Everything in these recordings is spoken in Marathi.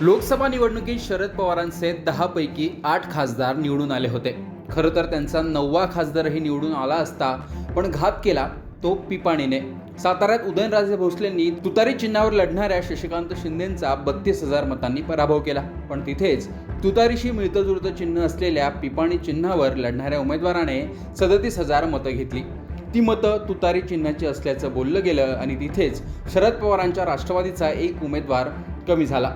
लोकसभा निवडणुकीत शरद पवारांचे दहापैकी आठ खासदार निवडून आले होते. खरं तर त्यांचा नववा खासदारही निवडून आला असता पण घात केला तो पिपाणीने. साताऱ्यात उदयनराजे भोसलेंनी तुतारी चिन्हावर लढणाऱ्या शशिकांत शिंदेंचा बत्तीस हजार मतांनी पराभव केला. पण तिथेच तुतारीशी मिळतंजुळतं चिन्ह असलेल्या पिपाणी चिन्हावर लढणाऱ्या उमेदवाराने सदतीस हजार मतं घेतली. ती मतं तुतारी चिन्हाची असल्याचं बोललं गेलं आणि तिथेच शरद पवारांच्या राष्ट्रवादीचा एक उमेदवार कमी झाला.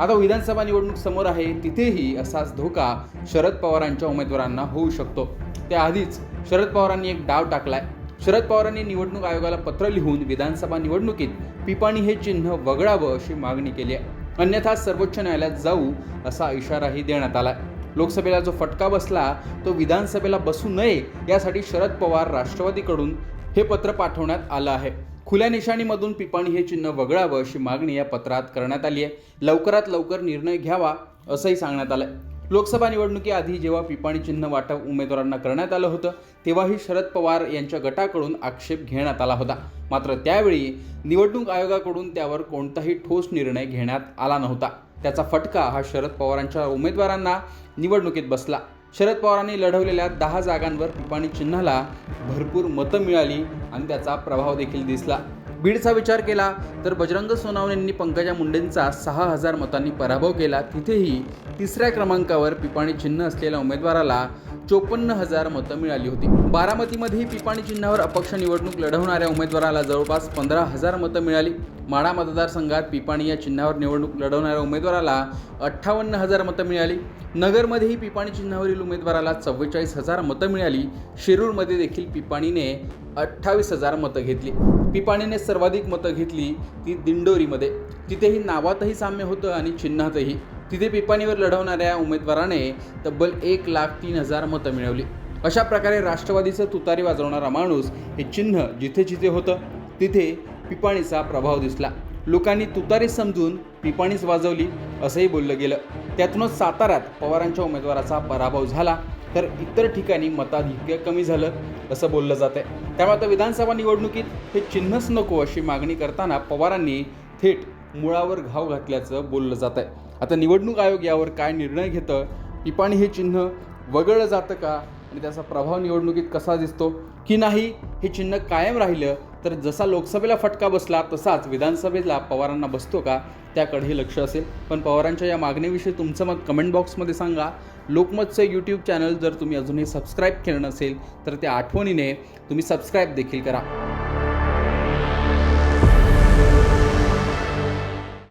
आता विधानसभा निवडणूक समोर आहे तिथेही असाच धोका शरद पवारांच्या उमेदवारांना होऊ शकतो. त्याआधीच शरद पवारांनी एक डाव टाकलाय. शरद पवारांनी निवडणूक आयोगाला पत्र लिहून विधानसभा निवडणुकीत पिपाणी हे चिन्ह वगळावं अशी मागणी केली आहे. अन्यथा सर्वोच्च न्यायालयात जाऊ असा इशाराही देण्यात आलाय. लोकसभेला जो फटका बसला तो विधानसभेला बसू नये यासाठी शरद पवार राष्ट्रवादीकडून हे पत्र पाठवण्यात आलं आहे. खुल्या निशाणीमधून पिपाणी हे चिन्ह वगळावं अशी मागणी या पत्रात करण्यात आली आहे. लवकरात लवकर निर्णय घ्यावा असंही सांगण्यात आलंय. लोकसभा निवडणुकीआधी जेव्हा पिपाणी चिन्ह वाटप उमेदवारांना करण्यात आलं होतं तेव्हाही शरद पवार यांच्या गटाकडून आक्षेप घेण्यात आला होता. मात्र त्यावेळी निवडणूक आयोगाकडून त्यावर कोणताही ठोस निर्णय घेण्यात आला नव्हता. त्याचा फटका हा शरद पवारांच्या उमेदवारांना निवडणुकीत बसला. शरद पवारांनी लढवलेल्या दहा जागांवर पिपाणी चिन्हाला भरपूर मतं मिळाली आणि त्याचा प्रभाव देखील दिसला. बीडचा विचार केला तर बजरंग सोनावणेंनी पंकजा मुंडेंचा सहा हजार मतांनी पराभव केला. तिथेही तिसऱ्या क्रमांकावर पिपाणी चिन्ह असलेल्या उमेदवाराला चोपन्न हजार मतं मिळाली होती. बारामतीमध्येही पिपाणी चिन्हावर अपक्ष निवडणूक लढवणाऱ्या उमेदवाराला जवळपास पंधरा हजार मतं मिळाली. माडा मतदारसंघात पिपाणी या चिन्हावर निवडणूक लढवणाऱ्या उमेदवाराला अठ्ठावन्न हजार मतं मिळाली. नगरमध्येही पिपाणी चिन्हावरील उमेदवाराला चव्वेचाळीस हजार मतं मिळाली. शिरूरमध्ये देखील पिपाणीने अठ्ठावीस हजार मतं घेतली. पिपाणीने सर्वाधिक मतं घेतली ती दिंडोरीमध्ये. तिथेही नावातही साम्य होतं आणि चिन्हातही. तिथे पिपाणीवर लढवणाऱ्या उमेदवाराने तब्बल एक लाख तीन हजार मतं मिळवली. अशा प्रकारे राष्ट्रवादीचं तुतारी वाजवणारा माणूस हे चिन्ह जिथे जिथे होतं तिथे पिपाणीचा प्रभाव दिसला. लोकांनी तुतारी समजून पिपाणीच वाजवली असंही बोललं गेलं. त्यातूनच साताऱ्यात पवारांच्या उमेदवाराचा पराभव झाला. तर इतर ठिकाणी मताधिक्य कमी झालं असं बोललं जात आहे त्यामुळे आता विधानसभा निवडणुकीत हे चिन्हच नको अशी मागणी करताना पवारांनी थेट मुळावर घाव घातल्याचं बोललं जात आहे आता निवडणूक आयोग यावर काय निर्णय घेतं पिपाणी हे चिन्ह वगळलं जातं का आणि त्याचा प्रभाव निवडणुकीत कसा दिसतो की नाही हे चिन्ह कायम राहिलं तर जसा लोकसभेला फटका बसला तसाच विधानसभेला पवारांना बसतो का? त्याकडेही लक्ष असेल. पण पवारांच्या या मागणीविषयी तुमचं मग कमेंट बॉक्समध्ये सांगा. लोकमतचं यूट्यूब चॅनल जर तुम्ही अजूनही सबस्क्राईब केलं नसेल तर त्या आठवणीने तुम्ही सबस्क्राईब देखील करा.